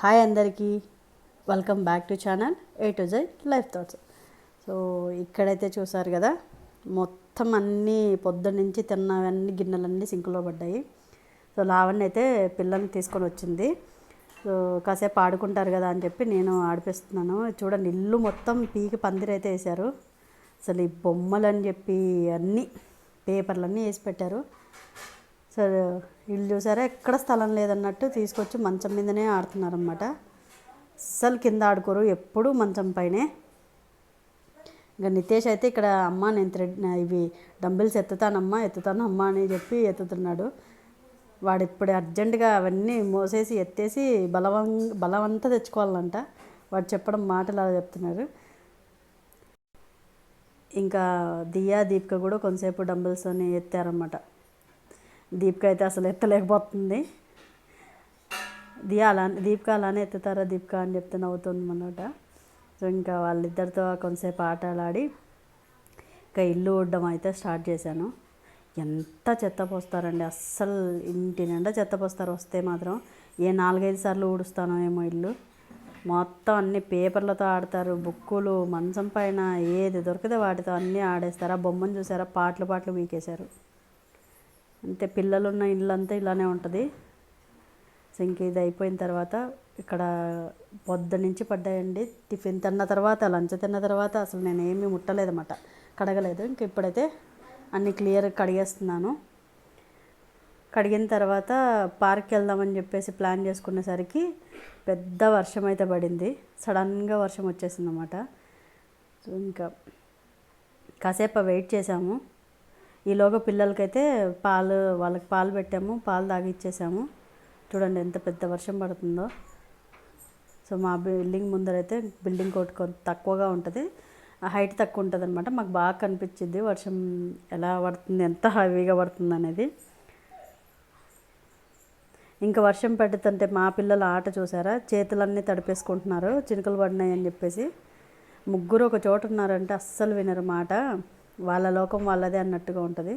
Hi అందరికీ. Welcome back to channel A to Z life thoughts so ఇక్కడైతే చూసారు కదా మొత్తం అన్నీ పొద్దున్న నుంచి తిన్నవన్నీ గిన్నెలన్నీ సింకులో పడ్డాయి. సో లావణ్య అయితే పిల్లల్ని తీసుకొని వచ్చింది. సో కాసేపు ఆడుకుంటారు కదా అని చెప్పి నేను ఆడిపిస్తున్నాను. చూడండి ఇల్లు మొత్తం పీకి పందిరైతే వేశారు. అసలు ఈ బొమ్మలు అని చెప్పి అన్నీ పేపర్లన్నీ వేసి పెట్టారు. సో వీళ్ళు చూసారా? ఎక్కడ స్థలం లేదన్నట్టు తీసుకొచ్చి మంచం మీదనే ఆడుతున్నారనమాట అస్సలు కింద ఆడుకోరు ఎప్పుడూ మంచం పైనే. ఇంకా నితేష్ అయితే ఇక్కడ అమ్మ నేను థ్రెడ్ ఇవి డంబిల్స్ ఎత్తుతానమ్మా ఎత్తుతాను అమ్మా అని చెప్పి ఎత్తుతున్నాడు. వాడు ఇప్పుడు అర్జెంటుగా అవన్నీ మోసేసి ఎత్తేసి బలవం బలవంతా తెచ్చుకోవాలంట. వాడు చెప్పడం మాటలు అలా చెప్తున్నారు ఇంకా దియా దీపిక కూడా కొంతసేపు డంబిల్స్ ఎత్తారన్నమాట. దీపిక అయితే అసలు ఎత్తలేకపోతుంది. దియా అలా దీపిక అలానే ఎత్తుతారా దీపిక అని చెప్తే నవ్వుతుంది అన్నమాట సో ఇంకా వాళ్ళిద్దరితో కొంతసేపు ఆటలాడి ఇంకా ఇల్లు ఊడడం అయితే స్టార్ట్ చేశాను. ఎంత చెత్త పోస్తారండి. అస్సలు ఇంటి నిండా చెత్త పోస్తారు వస్తే మాత్రం. ఏ నాలుగైదు సార్లు ఊడుస్తానో ఏమో ఇల్లు. మొత్తం అన్ని పేపర్లతో ఆడతారు బుక్కులు మంచం పైన ఏది దొరికితే వాటితో అన్నీ ఆడేస్తారు. ఆ బొమ్మను చూసారా? పాటలు పాటలు వీకేశారు అంతే పిల్లలున్న ఇల్లు అంతా ఇలానే ఉంటుంది. సో ఇంక ఇది అయిపోయిన తర్వాత ఇక్కడ పొద్దు నుంచి పడ్డాయండి. టిఫిన్ తిన్న తర్వాత లంచ్ తిన్న తర్వాత అసలు నేను ఏమీ ముట్టలేదన్నమాట. కడగలేదు. ఇంక ఇప్పుడైతే అన్ని క్లియర్ కడిగేస్తున్నాను. కడిగిన తర్వాత పార్క్ వెళ్దామని చెప్పేసి ప్లాన్ చేసుకునేసరికి పెద్ద వర్షం అయితే పడింది. సడన్గా వర్షం వచ్చేసిందన్నమాట. సో ఇంకా కాసేపు వెయిట్ చేసాము ఈలోగా పిల్లలకైతే పాలు వాళ్ళకి పాలు పెట్టాము పాలు తాగిచ్చేసాము. చూడండి ఎంత పెద్ద వర్షం పడుతుందో. సో మా బిల్డింగ్ ముందరైతే బిల్డింగ్ కోట్ కొంత తక్కువగా ఉంటుంది. హైట్ తక్కువ ఉంటుంది అనమాట మాకు బాగా కనిపించింది వర్షం ఎలా పడుతుంది ఎంత హెవీగా పడుతుంది అనేది. ఇంకా వర్షం పడుతుంటే మా పిల్లల ఆట చూసారా? చేతులన్నీ తడిపేసుకుంటున్నారు చినుకలు పడినాయి అని చెప్పేసి. ముగ్గురు ఒక చోట ఉన్నారంటే అస్సలు వినరు మాట. వాళ్ళ లోకం వాళ్ళదే అన్నట్టుగా ఉంటుంది.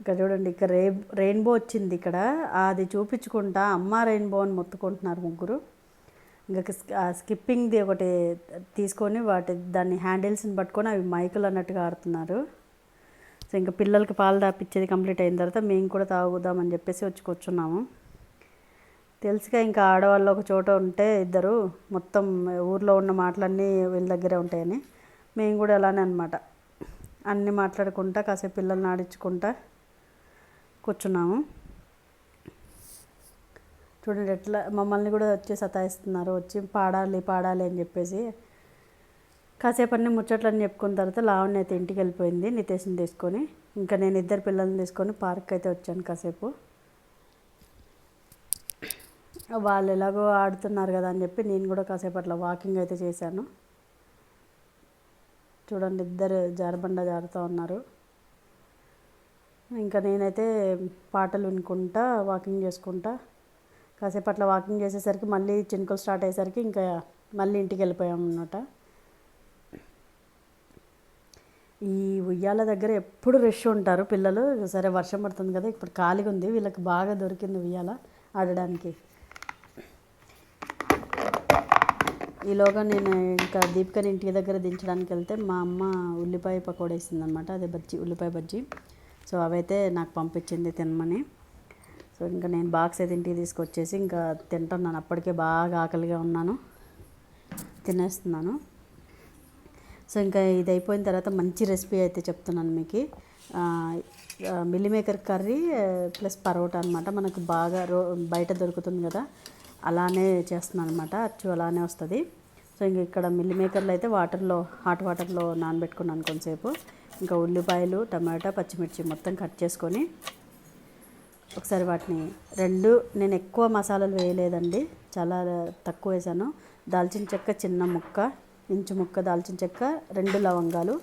ఇక్కడ చూడండి ఇక్కడ రే రెయిన్బో వచ్చింది ఇక్కడ. అది చూపించుకుంటా అమ్మ రెయిన్బో అని మొత్తుకుంటున్నారు ముగ్గురు. ఇంకా స్కిప్పింగ్ది ఒకటి తీసుకొని వాటి దాన్ని హ్యాండిల్స్ని పట్టుకొని అవి మైకులు అన్నట్టుగా ఆడుతున్నారు. సో ఇంకా పిల్లలకి పాలు తాపిచ్చేది కంప్లీట్ అయిన తర్వాత మేము కూడా తాగుదామని చెప్పేసి వచ్చి కూర్చున్నాము. తెలుసుగా ఇంకా ఆడవాళ్ళు ఒక చోట ఉంటే ఇద్దరు మొత్తం ఊర్లో ఉన్న మాటలన్నీ వీళ్ళ దగ్గరే ఉంటాయని. మేము కూడా అలానే అనమాట అన్నీ మాట్లాడుకుంటా కాసేపు పిల్లల్ని ఆడించుకుంటా కూర్చున్నాము. చూడండి ఎట్లా మమ్మల్ని కూడా వచ్చి సతాయిస్తున్నారు. వచ్చి పాడాలి పాడాలి అని చెప్పేసి కాసేపు అన్ని ముచ్చట్లని చెప్పుకున్న తర్వాత లావణ్య అయితే ఇంటికి వెళ్ళిపోయింది నితేష్ని తీసుకొని. ఇంకా నేను ఇద్దరు పిల్లల్ని తీసుకొని పార్క్ అయితే వచ్చాను కాసేపు. వాళ్ళు ఎలాగో ఆడుతున్నారు కదా అని చెప్పి నేను కూడా కాసేపు అట్లా వాకింగ్ అయితే చేశాను. చూడండి ఇద్దరు జారబండ జారుతూ ఉన్నారు. ఇంకా నేనైతే పాటలు వినుకుంటా వాకింగ్ చేసుకుంటా. కాసేపు అట్లా వాకింగ్ చేసేసరికి మళ్ళీ చినుకులు స్టార్ట్ అయ్యేసరికి ఇంకా మళ్ళీ ఇంటికి వెళ్ళిపోయాం అన్నమాట. ఈ ఉయ్యాల దగ్గర ఎప్పుడు రష్ ఉంటారు పిల్లలు? సరే వర్షం పడుతుంది కదా ఇప్పుడు ఖాళీగా ఉంది. వీళ్ళకి బాగా దొరికింది ఉయ్యాల ఆడడానికి. ఈలోగా నేను ఇంకా దీపికని ఇంటి దగ్గర దించడానికి వెళ్తే మా అమ్మ ఉల్లిపాయ పకోడీ వేసిందనమాట అదే బజ్జీ ఉల్లిపాయ బజ్జీ. సో అవైతే నాకు పంపించింది తినమని. సో ఇంకా నేను బాక్స్ అయితే ఇంటికి తీసుకొచ్చేసి ఇంకా తింటున్నాను. అప్పటికే బాగా ఆకలిగా ఉన్నాను. తినేస్తున్నాను. సో ఇంకా ఇది అయిపోయిన తర్వాత మంచి రెసిపీ అయితే చెప్తున్నాను మీకు. Meal maker curry plus parotta అనమాట మనకు బాగా రో బయట దొరుకుతుంది కదా. అలానే చేస్తున్నాను అనమాట అచ్చు అలానే వస్తుంది. సో ఇంక ఇక్కడ మిల్లీ మేకర్లు అయితే వాటర్లో హాట్ వాటర్లో నానబెట్టుకున్నాను కొంతసేపు. ఇంకా ఉల్లిపాయలు టమాటా పచ్చిమిర్చి మొత్తం కట్ చేసుకొని ఒకసారి వాటిని రెండు నేను ఎక్కువ మసాలాలు వేయలేదండి. చాలా తక్కువ వేసాను. దాల్చిన చెక్క చిన్న ముక్క ఇంచు ముక్క దాల్చిన చెక్క రెండు లవంగాలు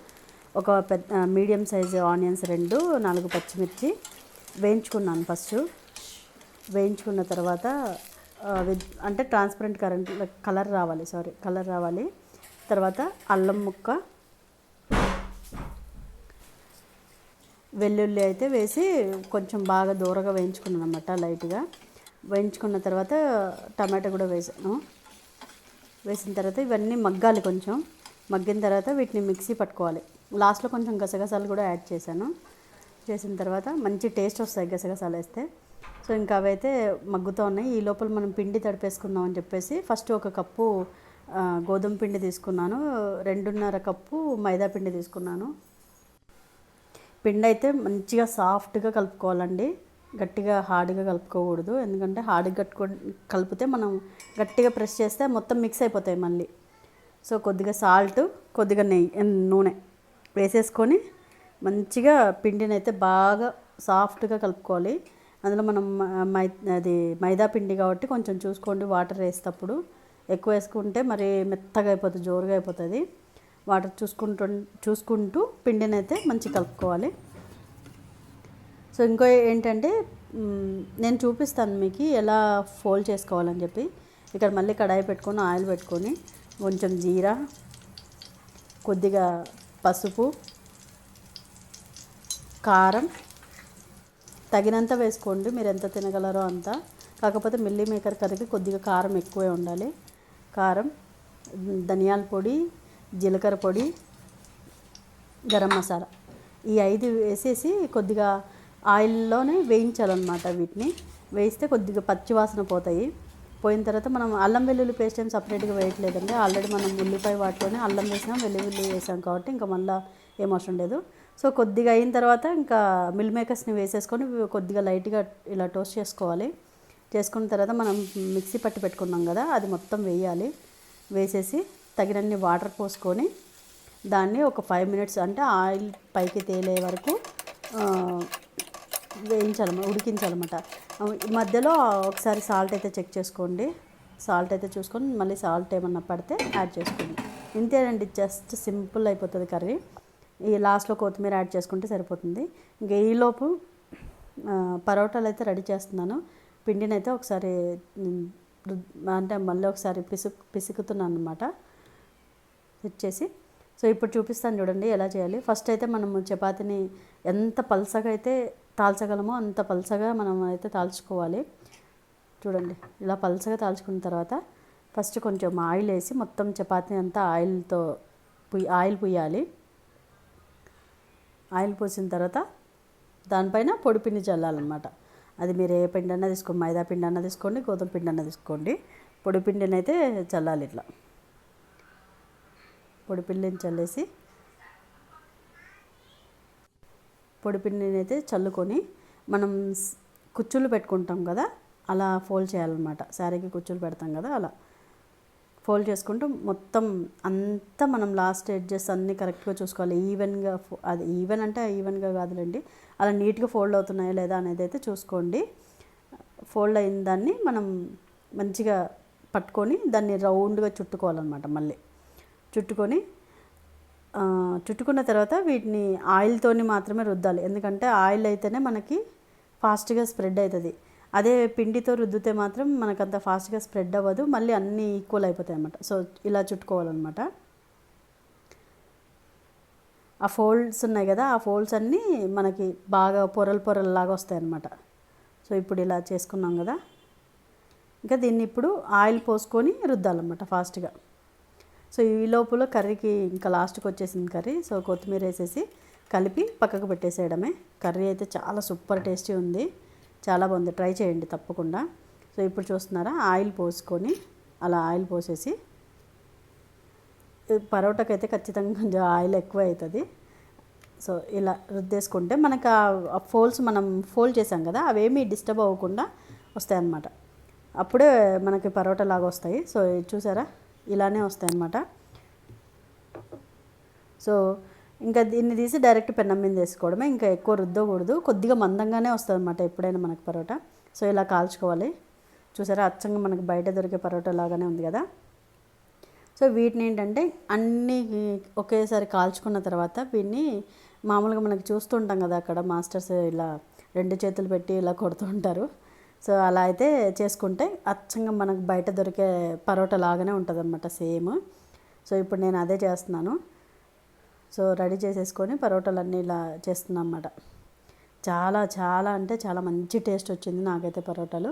ఒక పెద్ద మీడియం సైజు ఆనియన్స్ రెండు నాలుగు పచ్చిమిర్చి వేయించుకున్నాను ఫస్ట్. వేయించుకున్న తర్వాత అంటే ట్రాన్స్పరెంట్ కరెంట్ కలర్ రావాలి సారీ కలర్ రావాలి. తర్వాత అల్లం ముక్క వెల్లుల్లి అయితే వేసి కొంచెం బాగా దూరగా వేయించుకున్నాను అనమాట లైట్గా. వేయించుకున్న తర్వాత టమాటా కూడా వేసాను. వేసిన తర్వాత ఇవన్నీ మగ్గాలి కొంచెం. మగ్గిన తర్వాత వీటిని మిక్సీ పట్టుకోవాలి. లాస్ట్లో కొంచెం గసగసాలు కూడా యాడ్ చేశాను. చేసిన తర్వాత మంచి టేస్ట్ వస్తాయి గసగసాలు వేస్తే. సో ఇంకా అవైతే మగ్గుతూ ఉన్నాయి. ఈ లోపల మనం పిండి తడిపేసుకుందాం అని చెప్పేసి ఫస్ట్ ఒక కప్పు గోధుమ పిండి తీసుకున్నాను. రెండున్నర కప్పు మైదా పిండి తీసుకున్నాను. పిండి అయితే మంచిగా సాఫ్ట్గా కలుపుకోవాలండి. గట్టిగా హార్డ్గా కలుపుకోకూడదు. ఎందుకంటే హార్డ్గా కట్టుకో కలిపితే మనం గట్టిగా ప్రెస్ చేస్తే మొత్తం మిక్స్ అయిపోతాయి మళ్ళీ. సో కొద్దిగా సాల్ట్ కొద్దిగా నెయ్యి నూనె వేసేసుకొని మంచిగా పిండిని అయితే బాగా సాఫ్ట్గా కలుపుకోవాలి. అందులో మనం మై అది మైదా పిండి కాబట్టి కొంచెం చూసుకోండి. వాటర్ వేసేటప్పుడు ఎక్కువ వేసుకుంటే మరి మెత్తగా అయిపోతుంది జోరుగా అయిపోతుంది. వాటర్ చూసుకుంటూ చూసుకుంటూ పిండిని అయితే మంచిగా కలుపుకోవాలి. సో ఇంకో ఏంటంటే నేను చూపిస్తాను మీకు ఎలా ఫోల్డ్ చేసుకోవాలని చెప్పి. ఇక్కడ మళ్ళీ కడాయి పెట్టుకొని ఆయిల్ పెట్టుకొని కొంచెం జీరా కొద్దిగా పసుపు కారం తగినంత వేసుకోండి మీరు ఎంత తినగలరో అంత. కాకపోతే మిల్లీ మేకర్ కర్రీకి కొద్దిగా కారం ఎక్కువే ఉండాలి. కారం ధనియాల పొడి జీలకర్ర పొడి గరం మసాలా. ఈ ఐదు వేసేసి కొద్దిగా ఆయిల్లోనే వేయించాలన్నమాట వీటిని. వేయిస్తే కొద్దిగా పచ్చివాసన పోతాయి. పోయిన తర్వాత మనం అల్లం వెల్లుల్లి పేస్ట్ ఏం సపరేట్గా వేయట్లేదండి. ఆల్రెడీ మనం ఉల్లిపాయ వాటిలోనే అల్లం వేసినాం వెల్లుల్లి వేసాం కాబట్టి ఇంకా మళ్ళీ ఏం అవసరం లేదు. సో కొద్దిగా అయిన తర్వాత ఇంకా మిల్ మేకర్స్ని వేసేసుకొని కొద్దిగా లైట్గా ఇలా టోస్ట్ చేసుకోవాలి. చేసుకున్న తర్వాత మనం మిక్సీ పట్టి పెట్టుకున్నాం కదా అది మొత్తం వేయాలి. వేసేసి తగినన్ని వాటర్ పోసుకొని దాన్ని ఒక ఫైవ్ మినిట్స్ అంటే ఆయిల్ పైకి తేలే వరకు వేయించాలి వేయించాలన్నమాట ఉడికించాలన్నమాట. మధ్యలో ఒకసారి సాల్ట్ అయితే చెక్ చేసుకోండి. సాల్ట్ అయితే చూసుకొని మళ్ళీ సాల్ట్ ఏమన్నా పడితే యాడ్ చేసుకోండి. ఇంతేనండి జస్ట్ సింపుల్ అయిపోతుంది కర్రీ. ఈ లాస్ట్లో కొత్తిమీర యాడ్ చేసుకుంటే సరిపోతుంది. ఇంకా ఈలోపు పరోటాలు అయితే రెడీ చేస్తున్నాను. పిండిని అయితే ఒకసారి అంటే మళ్ళీ ఒకసారి పిసుకు పిసుకుతున్నాను అనమాట ఇచ్చేసి సో ఇప్పుడు చూపిస్తాను చూడండి ఎలా చేయాలి. ఫస్ట్ అయితే మనము చపాతీని ఎంత పల్సగా అయితే తాల్చగలమో అంత పల్సగా మనం అయితే తాల్చుకోవాలి. చూడండి ఇలా పల్సగా తాల్చుకున్న తర్వాత ఫస్ట్ కొంచెం ఆయిల్ వేసి మొత్తం చపాతీ అంతా ఆయిల్తో పుయ్యి ఆయిల్ పుయ్యాలి. ఆయిల్ పోసిన తర్వాత దానిపైన పొడి పిండి చల్లాలన్నమాట. అది మీరు ఏ పిండి అన్నా తీసుకోండి మైదా పిండి అన్నా తీసుకోండి గోధుమ పిండి అన్నా తీసుకోండి. పొడి పిండిని అయితే చల్లాలి ఇట్లా. పొడి పిండిని చల్లేసి పొడి పిండిని అయితే చల్లుకొని మనం కుచ్చులు పెట్టుకుంటాం కదా అలా ఫోల్డ్ చేయాలన్నమాట. శారీకి కుచ్చులు పెడతాం కదా అలా. ఫోల్డ్ చేసుకుంటూ మొత్తం అంతా మనం లాస్ట్ ఎడ్జెస్ అన్నీ కరెక్ట్గా చూసుకోవాలి. ఈవెన్గా ఫో- అది ఈవెన్ అంటే ఈవెన్గా కాదులేండి. అలా నీట్గా ఫోల్డ్ అవుతున్నాయా లేదా అనేది అయితే చూసుకోండి. ఫోల్డ్ అయిన దాన్ని మనం మంచిగా పట్టుకొని దాన్ని రౌండ్గా చుట్టుకోవాలన్నమాట మళ్ళీ. చుట్టుకొని చుట్టుకున్న తర్వాత వీటిని ఆయిల్తోని మాత్రమే రుద్దాలి. ఎందుకంటే ఆయిల్ అయితేనే మనకి ఫాస్ట్గా స్ప్రెడ్ అవుతుంది అదే పిండితో రుద్దితే మాత్రం మనకు అంత ఫాస్ట్గా స్ప్రెడ్ అవ్వదు. మళ్ళీ అన్నీ ఈక్వల్ అయిపోతాయి అన్నమాట. సో ఇలా చుట్టుకోవాలన్నమాట. ఆ ఫోల్డ్స్ ఉన్నాయి కదా ఆ ఫోల్డ్స్ అన్నీ మనకి బాగా పొరలు పొరల్లాగా వస్తాయి అన్నమాట. సో ఇప్పుడు ఇలా చేసుకున్నాం కదా. ఇంకా దీన్ని ఇప్పుడు ఆయిల్ పోసుకొని రుద్దాలన్నమాట ఫాస్ట్గా. సో ఈ లోపల కర్రీకి ఇంకా లాస్ట్కి వచ్చేసింది కర్రీ. సో కొత్తిమీర వేసేసి కలిపి పక్కకు పెట్టేసేయడమే. కర్రీ అయితే చాలా సూపర్ టేస్టీ ఉంది. చాలా బాగుంది ట్రై చేయండి తప్పకుండా. సో ఇప్పుడు చూస్తున్నారా? ఆయిల్ పోసుకొని అలా ఆయిల్ పోసేసి ఈ పరోటాకి అయితే ఖచ్చితంగా కొంచెం ఆయిల్ ఎక్కువ అవుతుంది సో ఇలా రుద్దేసుకుంటే మనకు ఆ ఫోల్స్ మనం ఫోల్డ్ చేసాం కదా అవేమీ డిస్టర్బ్ అవ్వకుండా వస్తాయి అన్నమాట అప్పుడే మనకి పరోటా లాగా వస్తాయి. సో చూసారా? ఇలానే వస్తాయి అన్నమాట సో ఇంకా దీన్ని తీసి డైరెక్ట్ పెన్నం మీద వేసుకోవడమే. ఇంకా ఎక్కువ రుద్దకూడదు. కొద్దిగా మందంగానే వస్తుంది అనమాట ఎప్పుడైనా మనకు పరోటా. సో ఇలా కాల్చుకోవాలి. చూసారా? అచ్చంగా మనకి బయట దొరికే పరోటా లాగానే ఉంది కదా? సో వీటిని ఏంటంటే అన్నీ ఒకేసారి కాల్చుకున్న తర్వాత వీటిని మామూలుగా మనకి చూస్తుంటాం కదా అక్కడ మాస్టర్స్ ఇలా రెండు చేతులు పెట్టి ఇలా కొడుతూ ఉంటారు. సో అలా అయితే చేసుకుంటే అచ్చంగా మనకు బయట దొరికే పరోటా లాగానే ఉంటుంది అనమాట సేమ్. సో ఇప్పుడు నేను అదే చేస్తున్నాను. సో రెడీ చేసేసుకొని పరోటాలన్నీ ఇలా చేస్తున్నాం అన్నమాట చాలా చాలా అంటే చాలా మంచి టేస్ట్ వచ్చింది నాకైతే పరోటాలు.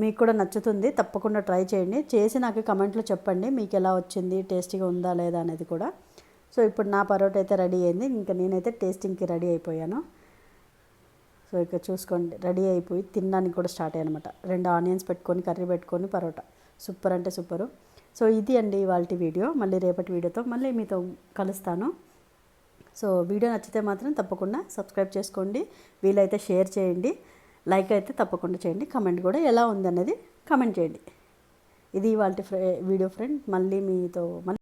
మీకు కూడా నచ్చుతుంది తప్పకుండా ట్రై చేయండి. చేసి నాకు కమెంట్లో చెప్పండి మీకు ఎలా వచ్చింది టేస్టీగా ఉందా లేదా అనేది కూడా. సో ఇప్పుడు నా పరోటా అయితే రెడీ అయింది ఇంకా నేనైతే టేస్టింగ్కి రెడీ అయిపోయాను. సో ఇక చూసుకోండి రెడీ అయిపోయి తినడానికి కూడా స్టార్ట్ అయ్యాయి అనమాట రెండు ఆనియన్స్ పెట్టుకొని కర్రీ పెట్టుకొని పరోటా. సూపర్ అంటే సూపరు. సో ఇది అండి ఇవాళ వీడియో. మళ్ళీ రేపటి వీడియోతో మళ్ళీ మీతో కలుస్తాను. సో వీడియో నచ్చితే మాత్రం తప్పకుండా సబ్స్క్రైబ్ చేసుకోండి. వీలైతే షేర్ చేయండి. లైక్ అయితే తప్పకుండా చేయండి. కమెంట్ కూడా ఎలా ఉంది అనేది కమెంట్ చేయండి. ఇది ఇవాళ వీడియో ఫ్రెండ్. మళ్ళీ మీతో మళ్ళీ